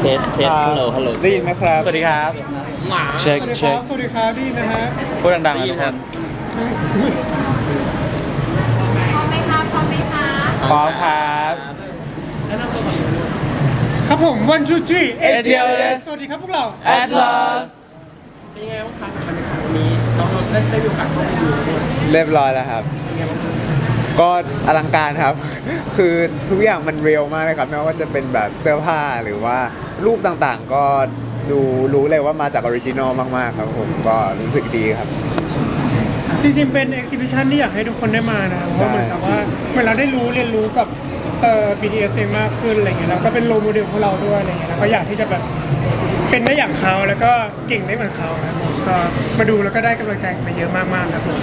เทสเทสฮัลโหลฮัลโหลได้ยินไหมครับ สวัสดีครับหมาเช็คเช็คสวัสดีครับดีนะฮะพูดดังๆนะทุกคนพร้อมไหมคะพร้อมไหมคะพร้อมครับครับผม one two three ATLS สวัสดีครับพวกเรา Atlas เป็นยังไงบ้างคะกับบรรยากาศวันนี้น้องๆได้ได้มีโอกาสเข้าไปดูเรียบร้อยแล้วครับ ก็อลังการครับ คือทุกอย่างมันเรียลมากเลยครับไม่ว่าจะเป็นแบบเสื้อผ้าหรือว่ารูปต่างๆ ก็ดูรู้เลยว่ามาจากออริจินอลมากๆครับผมก็รู้สึกดีครับ จริงๆ เป็น exhibition ที่อยากให้ทุกคนได้มานะเพใช่ ราะเหมือนกับว่าเหมือนเราได้รู้เรียนรู้กับเอ่อ BTS เองมากขึ้นอะไรเงี้ยแล้วก็เป็นโรโมเดลของเราด้วยอะไรเงี้ยแล้วก็อยากที่จะแบบเป็นได้อย่างเขาแล้วก็เก่งได้เหมือนเขาครับผมก็มาดูแล้วก็ได้กำลังใจไปเยอะมากๆครับผม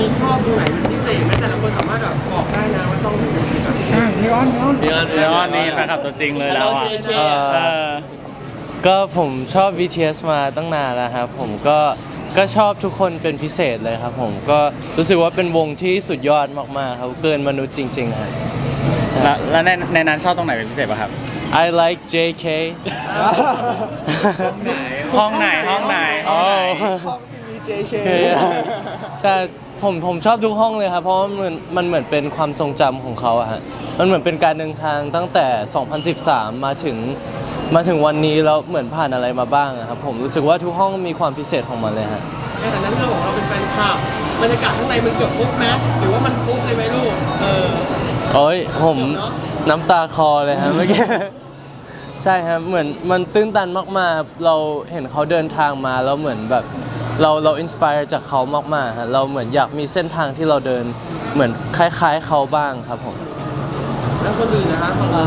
มีชอบดูไหนเป็นพิเศษไหมแต่ละคนสามารถแบบบอกได้นะว่าต้องดูแบบอ่านีออนนีออนเดือนเลออนนี่แฟนคลับตัวจริงเลยแล้วอะเอเออ ก็ผมชอบ BTS มาตั้งนานแล้วครับผมก็ก็ชอบทุกคนเป็นพิเศษเลยครับผมก็รู้สึกว่าเป็นวงที่สุดยอดมากๆครับเกินมนุษย์จริงๆครับ แล้วแล้วในในนั้นชอบตรงไหนเป็นพิเศษป่ะครับ I like JK ห้องไหนห้องไหนห้องไหน ใช่ ผมผมชอบทุกห้องเลยครับเพราะว่ามันมันเหมือนเป็นความทรงจำของเขาอะฮะมันเหมือนเป็นการเดินทางตั้งแต่ 2013 มาถึงมาถึงวันนี้แล้วเหมือนผ่านอะไรมาบ้างอะครับผมรู้สึกว่าทุกห้องมีความพิเศษของมันเลยฮะ ในฐานะที่เราบอกเราเป็นแฟนคลับบรรยากาศข้างในมันเกือบทุกไหมหรือว่ามันทุกเลยไหมลูก เออ โอ้ยผมน้ำตาคลอเลยฮะเมื่อกี้ ใช่ครับเหมือนมันตื้นตันมากๆครับเราเห็นเขาเดินทางมาแล้วเหมือนแบบ เราเราอินสปายจากเขามากๆฮะเราเหมือนอยากมีเส้นทางที่เราเดินเหมือนคล้าย ๆเขาบ้างครับผมแล้วคนอื่นนะคะฝั่งอ่า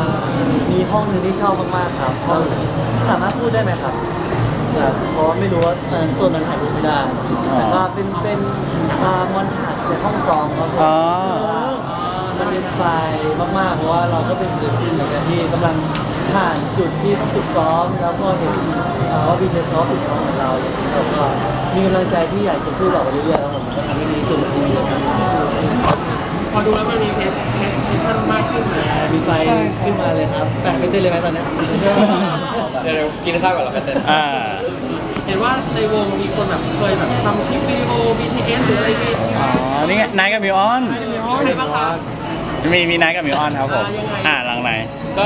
มีห้องหนึ่งที่ชอบมากๆครับห้องสามารถพูดได้ไหมครับครับเพราะว่าไม่รู้ว่าเอ่อโซนนั้นถ่ายรูปไม่ได้แต่ก็เป็นเป็นอ่ามอนทาจในห้องซ้อมครับผมอ๋อมันเป็นสไตล์มากๆเพราะว่าเราก็เป็นศิลปินเหมือนกันที่กำลัง ผ่านจุดที่ต้องฝึกซ้อม แล้วก็เห็นอ่าว่าบีเทสเขาฝึกซ้อมเหมือนเราแล้วก็มีกำลังใจที่อยากจะสู้ต่อไปเรื่อยๆแล้วผมก็ทำให้ดีที่สุดในที่นี้ครับพอดูแล้วมันมีเพจเพจที่ท่านมากขึ้นนะมีไฟขึ้นมาเลยครับแปะไม่เต้นเลยไหมตอนเนี้ย เดี๋ยวกินข้าวก่อนแล้วกันเต้นอ่า เห็นว่าในวงมีคนแบบเคยแบบทำคลิปวิดีโอ BTS หรืออะไรเงี้ยอ๋อ นี่ไงนายกับมิวออนอะไรบ้างคะมีมีนายกับมิวออนครับผม อ่ายังไงอ่า หลังไหนก็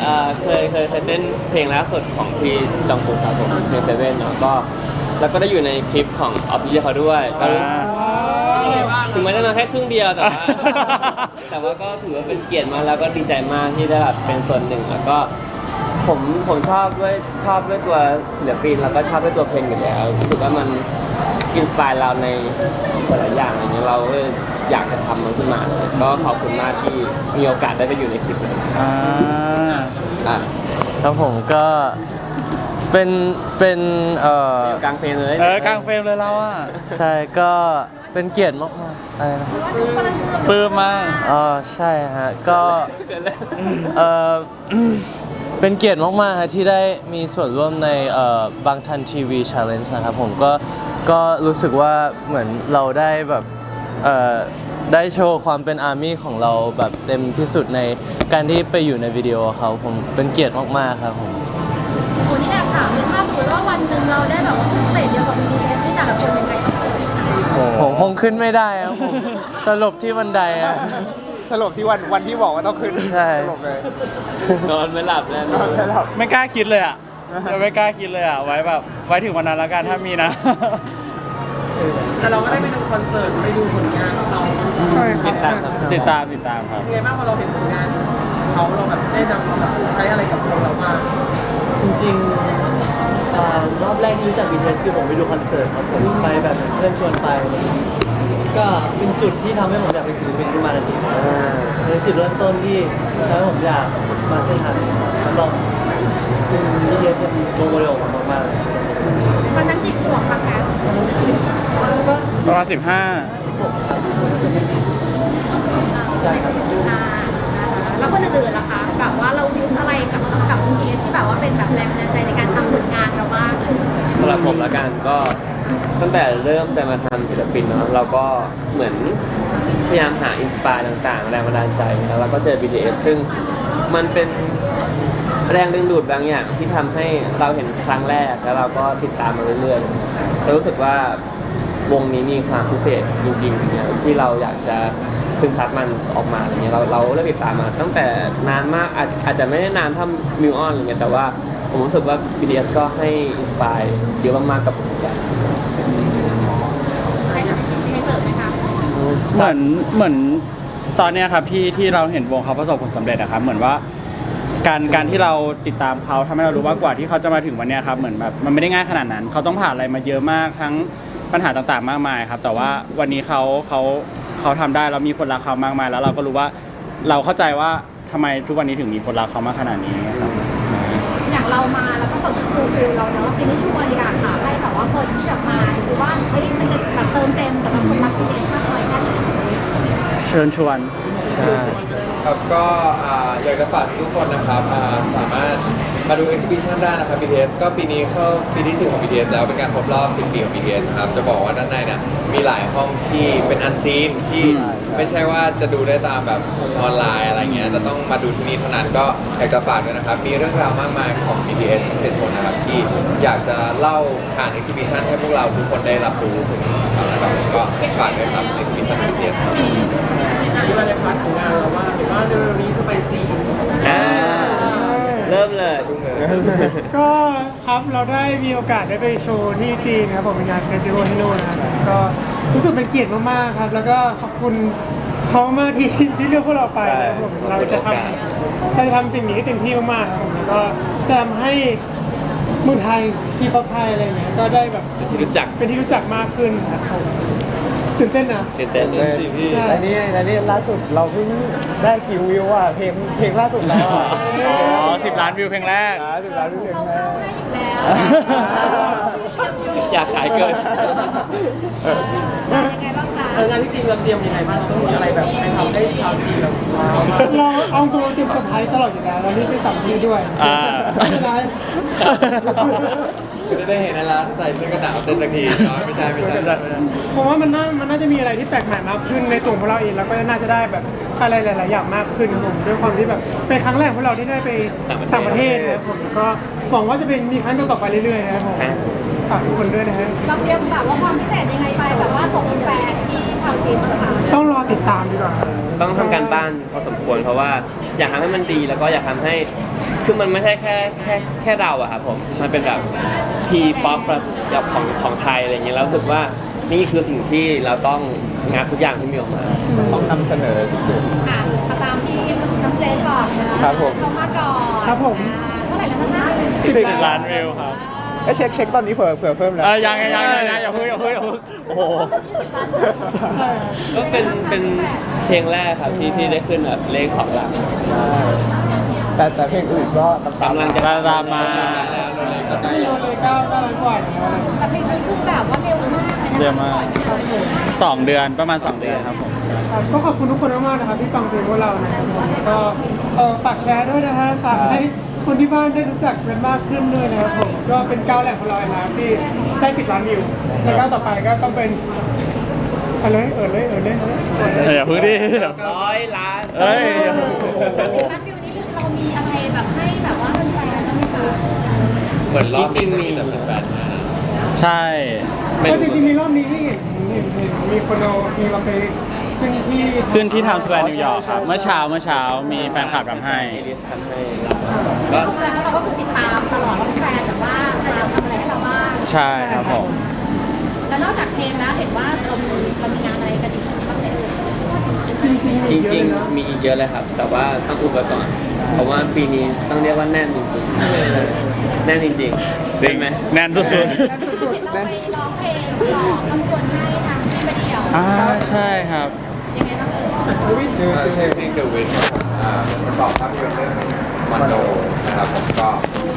เอ่อเคยเคยเคยเต้นเพลงล่าสุดของพี่จองกุกครับผมเพลงเซเว่นเนาะก็แล้วก็ได้อยู่ในคลิปของออฟฟิเชียลเขาด้วยก็รู้ยังไงบ้างถึงแม้จะมาแค่ครึ่งเดียวแต่ว่า แต่ว่าก็ถือว่าเป็นเกียรติมากแล้วก็ดีใจมากที่ได้แบบเป็นส่วนหนึ่งแล้วก็ผมผมชอบด้วยชอบด้วยตัวศิลปินแล้วก็ชอบด้วยตัวเพลงอยู่แล้วรู้สึกว่ามัน อินสปายเราในหลายๆอย่างอย่างเงี้ยเราก็เลยอยากจะทำมันขึ้นมาเลยก็ขอบคุณมากที่มีโอกาสได้ไปอยู่ในคลิปนี้อ่าอะครับผมก็เป็นเป็นเอ่ออยู่กลางเพลงเลยเออกลางเฟรมเลยเราอะใช่ก็เป็นเกียรติมากๆอะไรนะปลื้มมากอ๋อใช่ฮะก็เอ่อ เป็นเกียรติมากๆฮะที่ได้มีส่วนร่วมในเอ่อบางทันทีวีชาเลนจ์นะครับผมก็ ก็รู้สึกว่าเหมือนเราได้แบบเอ่อได้โชว์ความเป็นอาร์มี่ของเราแบบเต็มที่สุดในการที่ไปอยู่ในวิดีโอเขาผมเป็นเกียรติมากๆครับผมโอ้นี่แอบถามเลยถ้าสมมติว่าวันหนึ่งเราได้แบบว่าขึ้นสเตจเดียวกับ BTS ที่แต่ละคนยังไงคะผมคงขึ้นไม่ได้ครับผมสรุปที่บันไดอะสรุปที่วันวันที่บอกว่าต้องขึ้นใช่สรุปเลยนอนไม่หลับแล้วนอนไม่หลับไม่กล้าคิดเลยอะ จะไม่กล้าคิดเลยอะ ไว้แบบ ไว้ถึงวันนั้นแล้วกันถ้ามีนะ แต่เราก็ได้ไปดูคอนเสิร์ตไปดูผลงานของเขาใช่คติรับดตามครับติดตามติดตามครับ เป็นไงบ้างพอเราเห็นผลงานเขาเราแบบได้นำแบบใช้อะไรกับวงเราบ้างจริงๆอ่ารอบแรกที่รู้จัก BTS คือผมไปดูคอนเสิร์ตครับผมไปแบบเพื่อนชวนไป ก็เป็นจุดที่ทำให้ผมอยากเป็นศิลปินขึ้นมาทันทีเป็นจุดเริ่มต้นที่ทำให้ผมอยากมาเส้นทางนี้ครับแล้วก็เป็น BTS เป็นโรโมเดลของผมมากๆเลยวันนั้นกี่ขวบคะแคทประมาณ15ใช่ แต่เริ่มจะมาทำศิลปินเนาะเราก็เหมือนพยายามหาอินสปายต่างๆ แรงบันดาลใจแล้วเราก็เจอ BTS ซึ่งมันเป็นแรงดึงดูดบางอย่างที่ทำให้เราเห็นครั้งแรกแล้วเราก็ติดตามมาเรื่อยๆเรารู้สึกว่าวงนี้มีความพิเศษจริงๆเนี่ยที่เราอยากจะซึมซับมันออกมาอะไรเงี้ยเราเราเริ่มติดตามมา ตั้งแต่นานมากอาจอาจจะไม่ได้นานเท่ามิวออนอะไรเงี้ยแต่ว่า ผมรู้สึกว่า BTS ก็ให้อินสปายเยอะมากๆกับผมเหมือนกันใครใครเสิร์ฟไหมคะเหมือนเหมือนตอนเนี้ยครับที่ที่เราเห็นวงเขาประสบผลสำเร็จอะครับเหมือนว่า การการที่เราติดตามเขาทำให้เรารู้ว่ากว่าที่เขาจะมาถึงวันเนี้ยครับเหมือนแบบมันไม่ได้ง่ายขนาดนั้น เขาต้องผ่านอะไรมาเยอะมากทั้งปัญหาต่างๆ มากมายครับ แต่ว่าวันนี้เขาเขาเขาทำได้แล้วมีคนรักเขามากมาย แล้วเราก็รู้ว่าเราเข้าใจว่าทำไมทุกวันนี้ถึงมีคนรักเขามากขนาดนี้ครับ เรามาแล้วก็แบบฟูลฟิลเราเนาะทีนี้ช่วยดีกว่าค่ะให้แบบว่าคนที่จะมาหรือว่าเฮ้ยมันจะแบบเติมเต็มสำหรับคนรักพีเอสมากเลยแค่ไหนเชิญชวนใช่ ครับก็อ่าอยากจะฝากทุกคนนะครับอ่าสามารถ มาดู exhibition ได้นะครับ BTS ก็ปีนี้เข้าปีที่4ของ BTS แล้วเป็นการครบรอบ10ปีของ BTS นะครับ จะบอกว่าด้านในเนี่ยมีหลายห้องที่เป็นอันซีนที่ไม่ใช่ว่าจะดูได้ตามแบบออนไลน์อะไรเงี้ยจะต้องมาดูที่นี่เท่านั้นก็อยากจะฝากด้วยนะครับ มีเรื่องราวมากมายของ BTS เป็นคนนะครับที่อยากจะเล่าผ่าน exhibition ให้พวกเราทุกคนได้รับรู้ถึงนะครับก็ฝากด้วยครับ exhibition BTS ครับ ที่มาในพาร์ทของงานเราว่าเห็นว่าเร็วๆนี้จะไปจีน อ่าเริ่มเลย ก็ครับเราได้มีโอกาสได้ไปโชว์ที่จีนครับผมเป็นงานเฟสติวัลที่นู่นนะครับก็รู้สึกเป็นเกียรติมากๆครับ แล้วก็ขอบคุณเขามากที่ที่เลือกพวกเราไปนะครับผมเราจะทำเราจะทำสิ่งนี้ให้เต็มที่มากๆครับผมแล้วก็จะทำให้เมืองไทยที่เขาไทยอะไรอย่างเงี้ยก็ได้แบบที่รู้จัก เป็นที่รู้จักมากขึ้นครับผม ตื่นเต้นนะ ตื่นเต้นเลยและนี่และนี่ล่าสุดเราเพิ่งได้กี่วิวอะเพลงเพลงล่าสุดแล้วอะอ๋อสิบล้านวิวเพลงแรกสิบล้านวิวเพลงเราแรเข้ากให้อยู่แล้วอยากขายเกินยังไงบ้างคะเอองานที่จีนเราเตรียมยังไงบ้างเราต้องมีอะไรแบบไปทำให้ชาวจีนแบบว้าวมากเราเอาตัวเตรียมเซอร์ไพรส์ตลอดอยู่แล้วเราไม่ได้สั่งที่ด้วยอ่าไม่เป็นไร จะได้เห็นในร้านใส่เสื้อกันหนาวเต้นตะกี้ไม่ใช่ไม่ใช่ผมว่ามันน่ามันน่าจะมีอะไรที่แปลกใหม่มากขึ้นในตัวของพวกเราเองแล้วก็น่าจะได้แบบอะไรหลาย ๆ อย่างมากขึ้นครับผมด้วยความที่แบบเป็นครั้งแรกของพวกเราที่ได้ไปต่างประเทศต่างประเทศนะครับผมก็หวังว่าจะเป็นมีครั้งต่อๆไปเรื่อย ๆ นะครับผมใช่ฝากทุกคนด้วยนะฮะเราเตรียมแบบว่าความพิเศษยังไงไปแบบว่าส่งแฟนที่ชาวจีนนะคะต้องรอติดตามดีกว่าต้องทำการบ้านพอสมควรเพราะว่าอยากทำให้มันดีแล้วก็อยากทำให้ คือมันไม่ใช่แค่แค่แค่เราอะครับผม มันเป็นแบบทีป๊อปแบบของของไทยอะไรอย่างเงี้ยแล้วรู้สึกว่านี่คือสิ่งที่เราต้องงัดทุกอย่างที่มีออกมา ต้องนำเสนอทุกคนอะมาตามที่น้ำเจนบอกนะครับผมเขามาก่อนครับผม อ่าเท่าไหร่แล้วนะคะสิบล้านวิวครับเอ้ยเช็คเช็คตอนนี้เผื่อเผื่อเพิ่มแล้ว เออยังยังยังยังยังอย่าเพิ่งอย่าเพิ่งอย่าเพิ่งโอ้โห ก็เป็นเป็นเพลงแรกครับที่ที่ได้ขึ้นแบบเลขสองหลัก แต่แต่เพลงอื่นก็ตามกำลังจะตามตามมาไม่โดนเลยเก้าเก้าล้านกว่าอย่างเงี้ยแต่เพลงนี้คือแบบว่าเร็วมากเลยนะคะเร็วมากสองเดือนประมาณสองเดือนครับผมครับก็ขอบคุณทุกคนมากๆนะครับที่ฟังเพลงพวกเรานะครับผมแล้วก็เออฝากแชร์ด้วยนะฮะฝากให้คนที่บ้านได้รู้จักกันมากขึ้นด้วยนะครับผมก็เป็นก้าวแรกของเราเองนะที่ได้สิบล้านวิวแล้วก้าวต่อไปก็ต้องเป็นอะไรเออเลยเออเลยเออเลยเอออย่าเพิ่งดิร้อยล้าน เอ้ยแต่สิบล้าน เหมือนรอบนี้จะมีแต่แฟนๆมาใช่ก็จริงๆมีรอบนี้ที่เห็นเห็นเห็นมีคนเอามีเราไปขึ้นที่ขึ้นที่ไทม์สแควร์นิวยอร์กครับ เมื่อเช้าเมื่อเช้ามีแฟนคลับทำให้ลิสทำให้ก็แสดงว่าเราก็คือติดตามตลอดว่าแฟนแบบว่าเราทำอะไรให้เราบ้างใช่ครับผม แล้วนอกจากเพลงแล้วเห็นว่าเรามีเรามีงานอะไรกันอีกบ้างไหมเอ่ยจริงๆจมีเยริงอะนะๆ มีอีกเยอะเลยครับ แต่ว่าต้องอุบไว้ก่อนเพราะว่าปีนี้ต้องเรียกว่าแน่นจริงๆ แน่นจริงๆใช่ไหมแน่นสุดเห็นเราไปร้องเพลงหล่อตำรวจให้ทางที่มาเดียวๆอ่าใช่ครับ ยังไงบ้างเอ่ย ชื่อชื่อเพลง The Wish ครับผมอ่าประกอบภาพยนตร์เรื่องมันโดนะครับผมก็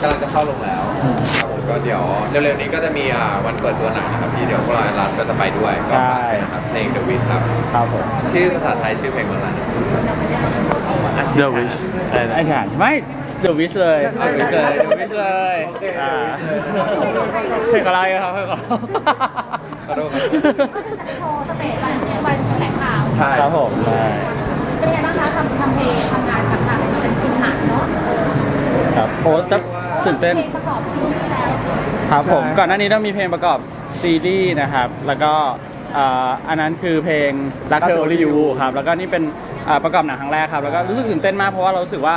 กำลังจะเข้าลงแล้วครับผม ก็เดี๋ยวเร็วๆนี้ก็จะมีอ่าวันเปิดตัวหนังนะครับที่เดี๋ยวพวกเราร้านก็จะไปด้วยก็ฝากด้วยนะครับเพลง The Wish ครับครับผม ชื่อภาษาไทยชื่อเพลงว่าอะไรนะ The Wish อะไรนะไอ้ฐานไม่ The Wish เลย The Wish เลย The Wish เลยอ่าเพลงอะไรครับเพลงอะไรขอโทษครับจะโชว์สเตจวันวันแถลงข่าวใช่ครับผมใช่เป็นยังไงบ้างคะทำทำเพลงทำงานกับทางเป็นทีมหนังเนาะครับผโอ้แต่ ตื่นเต้นเพลงประกอบซีรีส์แล้วครับผม ใช่ ก่อนหน้านี้ต้องมีเพลงประกอบซีรีส์นะครับ แล้วก็อ่าอันนั้นคือเพลงรักเธอ only you ครับ แล้วก็นี่เป็นอ่าประกอบหนังครั้งแรกครับ แล้วก็รู้สึกตื่นเต้นมากเพราะว่าเรารู้สึกว่า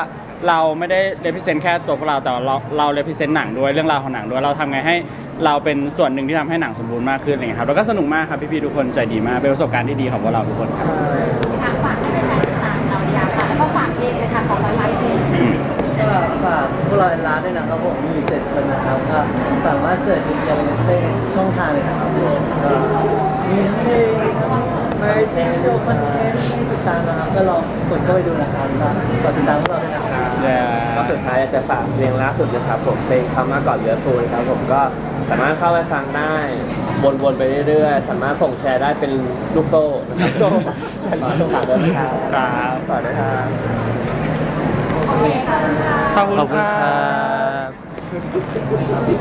เราไม่ได้ represent แค่ตัวพวกเราแต่ว่าเราเรา represent หนังด้วยเรื่องราวของหนังด้วยเราทำไงให้เราเป็นส่วนหนึ่งที่ทำให้หนังสมบูรณ์มากขึ้นอะไรเงี้ยครับแล้วก็สนุกมากครับพี่ๆทุกคนใจดีมากเป็นประสบการณ์ที่ดีของพวกเราทุกคนครับทางฝากให้เป็นแฟนติดตามเราดีค่ะแล้วก็ฝากเพลงเลยค่ะของร้อยล้านเพลง ก็ฝากพวกเราเป็นร้านด้วยนะครับผมมีอยู่เจ็ดคนนะครับก็สามารถเสิร์ชดูกันในสเตช่องทางเลยนะครับผมก็มีเพลงมาเทนโชว์คอนเทนต์ให้ติดตามนะครับก็ลองกดเข้าไปดูนะครับก็กดติดตามพวกเราด้วยนะครับ ก็สุดท้ายอยากจะฝากเพลงล่าสุดนะครับผมเพลงคำมาก่อนเหลือฟูนะครับผมก็สามารถเข้าไปฟังได้วนๆไปเรื่อยๆ สามารถส่งแชร์ได้เป็นลูกโซ่นะครับโซ่ฝากด้วยนะครับครับ ฝากด้วยครับ ขอบคุณขอบคุณครับ